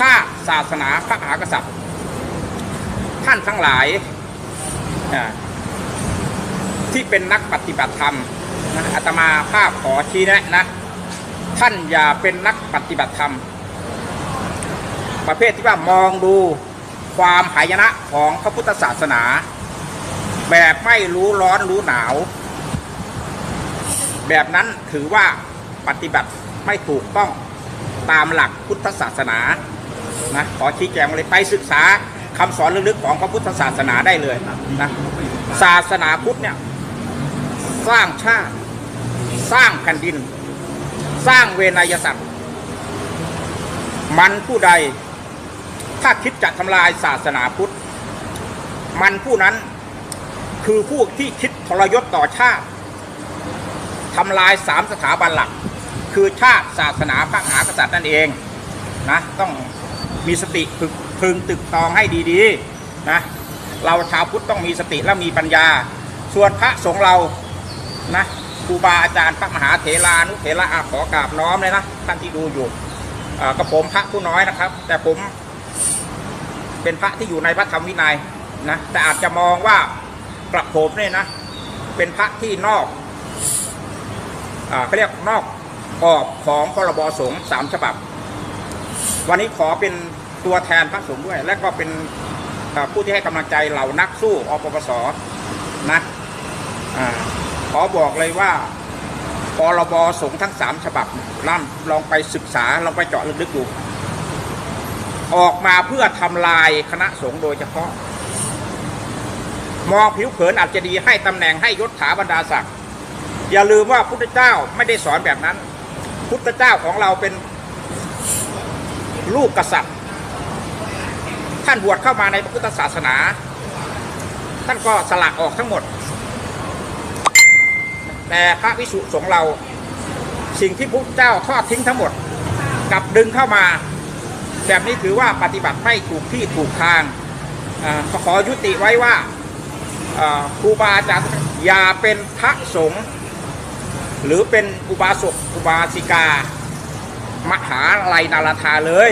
ชาศาสนาพระมหากษัตริย์ ท่านทั้งหลายที่เป็นนักปฏิบัติธรรมนะอาตมาภาพขอชี้แนะนะ ท่านอย่าเป็นนักปฏิบัติธรรม ประเภทที่ว่ามองดูความหายนะของพระพุทธศาสนา แบบไม่รู้ร้อนรู้หนาว แบบนั้นถือว่าปฏิบัติไม่ถูกต้องตามหลักพุทธศาสนา นะขอชี้แจงเลยไปศึกษาคำสอนลึกๆของพระพุทธศาสนาได้เลยนะศาสนาพุทธเนี่ยสร้างชาติ สร้างแผ่นดิน สร้างเวนยสัตว์มันผู้ใดถ้าคิดจะทำลายศาสนาพุทธ มันผู้นั้นคือผู้ที่คิดทรยศต่อชาติทำลายสามสถาบันหลัก คือชาติศาสนาพระมหากษัตริย์นั่นเองนะต้อง มีสติพึกพึงตึกตองให้ดีๆนะเราชาวพุทธต้องมีสติและมีปัญญา ส่วนพระสงฆ์เรานะครูบาอาจารย์พระมหาเถรานุเถระอาขอกราบน้อมเลยนะท่านที่ดูอยู่กับผมพระผู้น้อยนะครับ แต่ผมเป็นพระที่อยู่ในพระธรรมวินัยนะแต่อาจจะมองว่ากลับผมเนี่ยนะ เป็นพระที่นอกอ่าเขาเรียกนอกกรอบของพรบสงฆ์สามฉบับ วันนี้ขอเป็นตัวแทนพระสงฆ์ด้วย และก็เป็นผู้ที่ให้กำลังใจเหล่านักสู้อปปสนะอาขอบอกเลยว่าพรบสงฆ์ทั้งสามฉบับนั่นลองไปศึกษาลองไปเจาะลึกๆดู ออกมาเพื่อทำลายคณะสงฆ์โดยเฉพาะ มองผิวเผินอาจจะดีให้ตำแหน่งให้ยศถาบรรดาศักดิ์อย่าลืมว่าพุทธเจ้าไม่ได้สอนแบบนั้น พุทธเจ้าของเราเป็น ลูกกษัตริย์ ท่านบวชเข้ามาในพระพุทธศาสนา ท่านก็สละออกทั้งหมด แต่พระวิสุสงฆ์เราสิ่งที่พระพุทธเจ้าทอดทิ้งทั้งหมดกลับดึงเข้ามา แบบนี้ถือว่าปฏิบัติไม่ถูกที่ถูกทางอ่าขอยุติไว้ว่าอ่าครูบาอาจารย์อย่าเป็นพระสงฆ์หรือเป็นอุบาสกอุบาสิกา มหาลัยนาราธาเลย